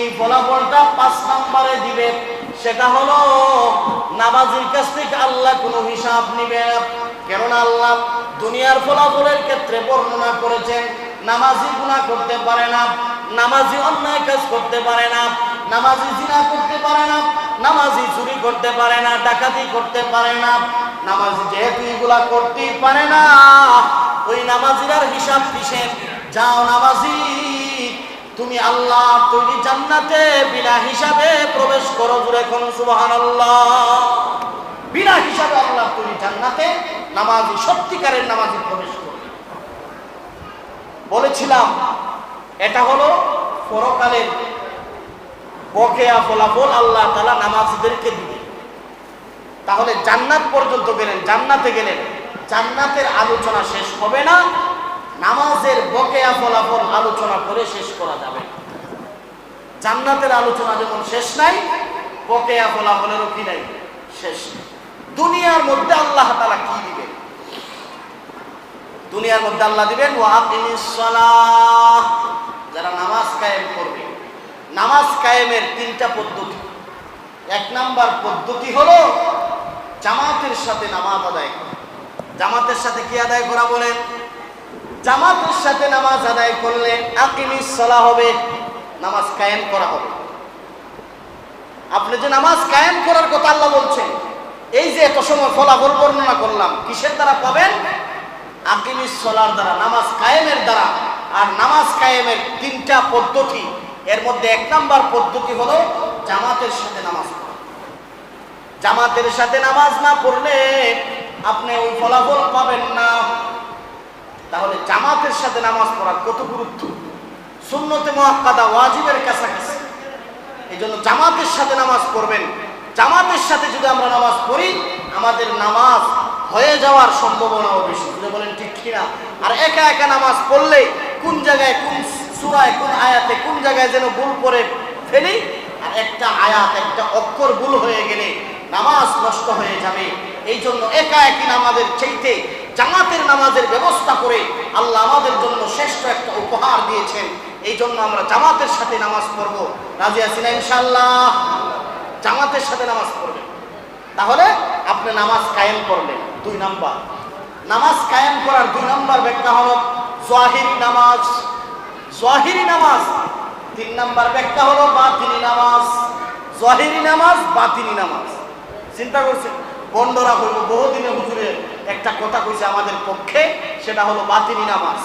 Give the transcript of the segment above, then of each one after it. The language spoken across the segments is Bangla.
যেই ফলাফলটা পাঁচ নম্বরে দিবে। সেটা হলো, নামাজির কাছ থেকে আল্লাহ কোনো হিসাব নিবে কেননা আল্লাহ দুনিয়ার ফলাফলের ক্ষেত্রে বর্ণনা করেছেন, নামাজি গুণা করতে পারে না, নামাজি অন্যায় কাজ করতে পারে না, নামাজি জিনা করতে পারে না, নামাজি চুরি করতে পারে না, ডাকাতি করতে পারে না। নামাজি যেহেতু এগুলা করতেই পারে না, ওই নামাজিরার হিসাব কিসের? যাও নামাজি। তুমি আল্লাহ তৈরি জান্নাতে বিনা হিসাবে প্রবেশ করো জুড়ে কোন সুবাহান বিনা হিসাবে আল্লাহ তৈরি জান্নাতে নামাজি, সত্যিকারের নামাজি প্রবেশ করবে বলেছিলাম, এটা হলো পরকালের বকেয়া ফলাফল আল্লাহ তালা নামাজিদেরকে দিবে। তাহলে জান্নাত পর্যন্ত গেলেন, জান্নাতে গেলেন। জান্নাতের আলোচনা শেষ হবে না নামাজের বকেয়া ফলাফল আলোচনা করে শেষ করা যাবে। জান্নাতের আলোচনা যেমন শেষ নাই, বকেয়া ফলাফলেরও কি নাই? শেষ দুনিয়ার মধ্যে আল্লাহ তালা কি দিবেন দুনিয়ার মধ্যে আল্লাহ দিবেন যারা নামাজ কায়েম করবে। নামাজ কায়েমের তিনটা পদ্ধতি। এক নাম্বার পদ্ধতি হলো জামাতের সাথে নামাজ আদায় জামাতের সাথে কি আদায় করা বলেন? জামাতের সাথে নামাজ আদায় করলে আকিমিস সলা হবে, নামাজ কায়েম করা হবে। আপনি যে নামাজ কায়েম করার কথা আল্লাহ বলছেন, এই যে এত সময় ফলাফল বর্ণনা করলাম, কিসের দ্বারা পাবেন? আকিমিস সলার দ্বারা, নামাজ কায়েমের দ্বারা। আর নামাজ কায়েমের তিনটা পদ্ধতি, এর মধ্যে এক নাম্বার পদ্ধতি হলো জামাতের সাথে নামাজ জামাতের সাথে নামাজ না পড়লে আপনি ওই ফলাফল পাবেন না। তাহলে জামাতের সাথে নামাজ পড়ার কত গুরুত্ব? সুন্নতে মহাক্কাদা ওয়াজিবের কাছাকাছি। এই জন্য জামাতের সাথে নামাজ পড়বেন। জামাতের সাথে যদি আমরা নামাজ পড়ি, আমাদের নামাজ হয়ে যাওয়ার সম্ভাবনাও বেশি। বলেন ঠিক কিনা? আর একা একা নামাজ পড়লে কোন জায়গায়, কোন সুরায়, কোন আয়াতে, কোন জায়গায় যেন ভুল করে ফেলি? আর একটা আয়াত, একটা অক্ষর ভুল হয়ে গেলে নামাজ নষ্ট হয়ে যাবে। এই জন্য একা একই নামাজের চাইতে জামাতের নামাজের ব্যবস্থা করে আল্লাহ আমাদের জন্য শ্রেষ্ঠ একটা উপহার দিয়েছেন। এই জন্য আমরা জামাতের সাথে নামাজ পড়ব। রাজি আছি না ইনশাল্লাহ জামাতের সাথে নামাজ পড়বেন। তাহলে আপনি নামাজ কায়েম করলেন। দুই নাম্বার। নামাজ কায়েম করার দুই নাম্বার ব্যাখ্যা হলো জোয়াহিরি নামাজ। জোয়াহিরি নামাজ তিন নাম্বার ব্যাখ্যা হলো বাতিনি নামাজ। জোয়াহিরি নামাজ, বাতিনি নামাজ। চিন্তা করছেন? বন্ডরা হইব বহুদিনে হুজুরে একটা কথা কইছে আমাদের পক্ষে, সেটা হলো বাতিনি নামাজ।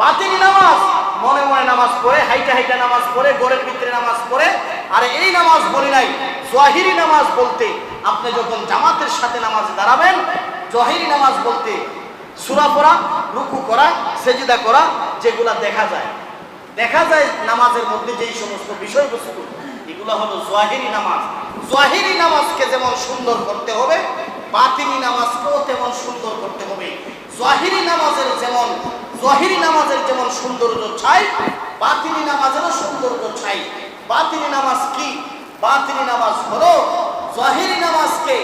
বাতিনি নামাজ, মনে মনে নামাজ পড়ে, হাইটা হাইটা নামাজ পড়ে গোরের ভিতরে নামাজ পড়ে। আর এই নামাজ বলি নাই জহিরি নামাজ বলতে আপনি যখন জামাতের সাথে নামাজে দাঁড়াবেন জহিরি নামাজ বলতে সুরা পড়া, রুকু করা, সেজিদা করা, যেগুলা দেখা যায়। দেখা যায় নামাজের মধ্যে যেই সমস্ত বিষয়বস্তু, এগুলো হলো জহিরি নামাজ। জহিরি নামাজকে যেমন সুন্দর করতে হবে বাতিনি নামাজকেও তেমন সুন্দর করতে হবে। জহিরি নামাজের যেমন জহিরি নামাজের যেমন সৌন্দর্য চাই, বাতিনি নামাজেরও সৌন্দর্য চাই। বাতিনি নামাজ কি? বাতিনি নামাজ হলো জহিরি নামাজকে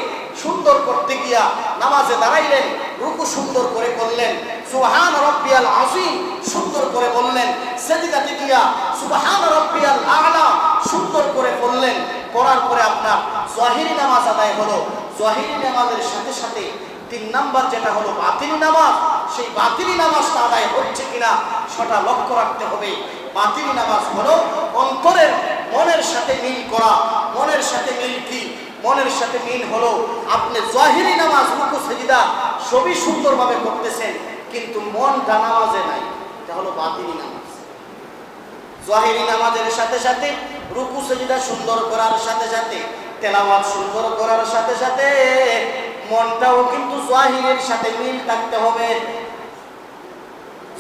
সুন্দর করতে গিয়া নামাজে দাঁড়াইলেন, রুকু সুন্দর করে করলেন, সুবহান রব্বিয়াল আসিম সুন্দর করে বললেন সেদিকাতে গিয়া সুবহান রব্বিয়াল আলা সুন্দর করে বললেন। করার পরে আপনার জহিরি নামাজ আদায় হলো। জহিরি নামাজের সাথে সাথে তিন নাম্বার যেটা হলো বাতিনি নামাজ, সেই বাতিনি নামাজটা আদায় হচ্ছে কিনা সেটা লক্ষ্য রাখতে হবে। বাতিনি নামাজ হলো অন্তরের মনের সাথে মিল করা। মনের সাথে মিল কি? মনের সাথে মিল হলো আপনি জাহিরি নামাজ, রুকু, সেজিদা সবই সুন্দরভাবে করতেছেন, কিন্তু মনটা নামাজে নাই। এটা হলো বাতিনি নামাজ। জাহিরি নামাজের সাথে সাথে রুকু, সেজিদা সুন্দর করার সাথে সাথে তেলাওয়াত সুন্দর করার সাথে সাথে মনটাও কিন্তু জাহিরের সাথে মিল থাকতে হবে।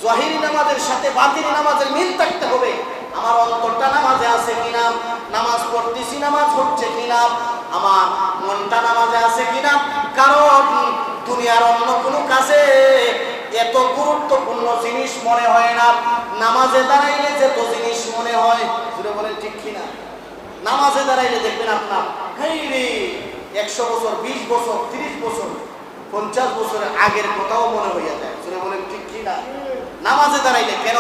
জাহিরি নামাজের সাথে বাতিনি নামাজের মিল থাকতে হবে। আমার অন্তরটা নামাজে আছে কিনা? নামাজ পড়তেছি, নামাজ হচ্ছে কিনা? আমার মনটা নামাজে আছে কিনা? কারণ দুনিয়ার অন্য কোনো কাজে এত গুরুত্বপূর্ণ জিনিস মনে হয় না। নামাজে দাঁড়াইলে যত জিনিস মনে হয়। বলেন ঠিক কিনা? নামাজে দাঁড়াইলে দেখবেন আপনার রে একশো বছর, বিশ বছর, তিরিশ বছর, পঞ্চাশ বছরের আগের কথাও মনে হইয়া যায়। জুড়ে বলেন, ঠিক কিনা নামাজে দাঁড়াইলে কেন?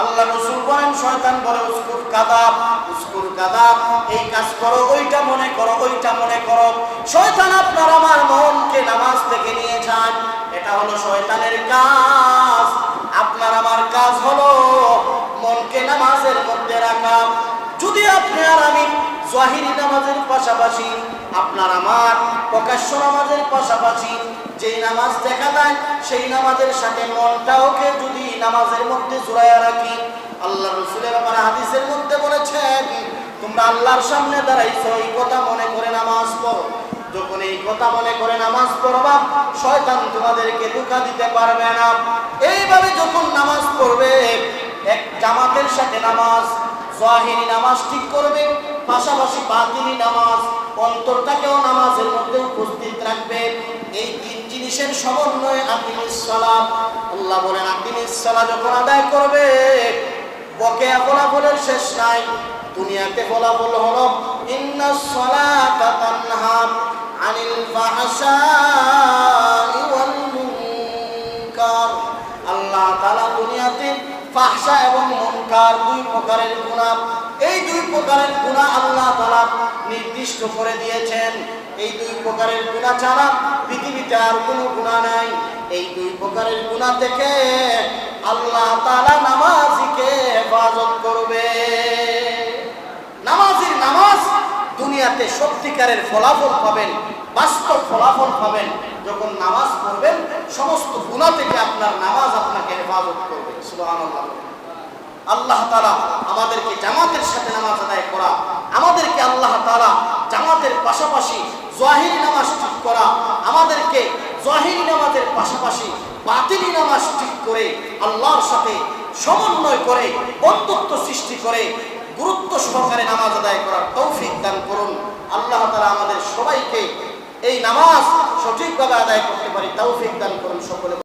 আল্লাহ রসুল বলেন, শয়তান বলে, উস্কুর কাদাব উস্কুর কাদাব, এই কাজ করো, ওইটা মনে করো, ওইটা মনে করো। শয়তান আপনার, আমার মনকে নামাজ থেকে নিয়ে যান এটা হলো শয়তানের কাজ। জাহিরি নামাজের পাশাপাশি আপনার আমার প্রকাশ্য নামাজের পাশাপাশি যেই নামাজ দেখা দেয় সেই নামাজের সাথে মনটাওকে যদি নামাজের মধ্যে জুড়াইয়া রাখি আল্লাহ রসুলের আমার হাদিসের মধ্যে বলেছেন, তোমরা আল্লাহর সামনে দাঁড়াইছো, এই কথা মনে করে নামাজ পড়ো। যখন এই কথা মনে করে নামাজ পড়বা, শয়তান তোমাদেরকে ধোকা দিতে পারবে না। এইভাবে যখন নামাজ পড়বে, এক জামাতের সাথে নামাজ জাহিরি নামাজ ঠিক করবে পাশাপাশি বাতিনি নামাজ, অন্তরটাকেও নামাজের মধ্যে উপস্থিত রাখবে এই তিন জিনিসের সমন্বয়ে আকিমিস সালাম আল্লাহ বলেন, আকিমিস সালাহ যখন আদায় করবে, বকেয়া ফলাফলের শেষ নাই। দুনিয়াতে ফলাফল হলো ইন্নাস সালাতা তানহা আনিল ফাহশাই ওয়াল মুনকার। আল্লাহ তাআলা দুনিয়াতে ফাহশা এবং মুনকার দুই প্রকারের গুনাহ প্রকারের গুনাহ আল্লাহ তাআলা নির্দিষ্ট করে দিয়েছেন। এই দুই প্রকারের গুনাহ ছাড়া পৃথিবীতে আর কোনো গুনাহ নাই। এই দুই প্রকারের গুনাহ থেকে আল্লাহ তাআলা নামাজিকে হেফাজত করবে। নামাজির নামাজ দুনিয়াতে সত্যিকারের ফলাফল পাবেন, বাস্তব ফলাফল পাবেন। যখন নামাজ পড়বেন, সমস্ত গুণা থেকে আপনার নামাজ আপনাকে হেফাজত করবে। সুবহানাল্লাহ। আল্লাহ তালা আমাদেরকে জামাতের সাথে নামাজ আদায় করা, আমাদেরকে আল্লাহ তালা জামাতের পাশাপাশি জাহিরি নামাজ ঠিক করা, আমাদেরকে জাহিরি নামাজের পাশাপাশি বাতিলি নামাজ ঠিক করে, আল্লাহর সাথে সমন্বয় করে, বন্ধুত্ব সৃষ্টি করে, গুরুত্ব সহকারে নামাজ আদায় করার তৌফিক দান করুন। আল্লাহ তালা আমাদের সবাইকে এই নামাজ সঠিকভাবে আদায় করতে পারি, তৌফিক দান করুন সকলে।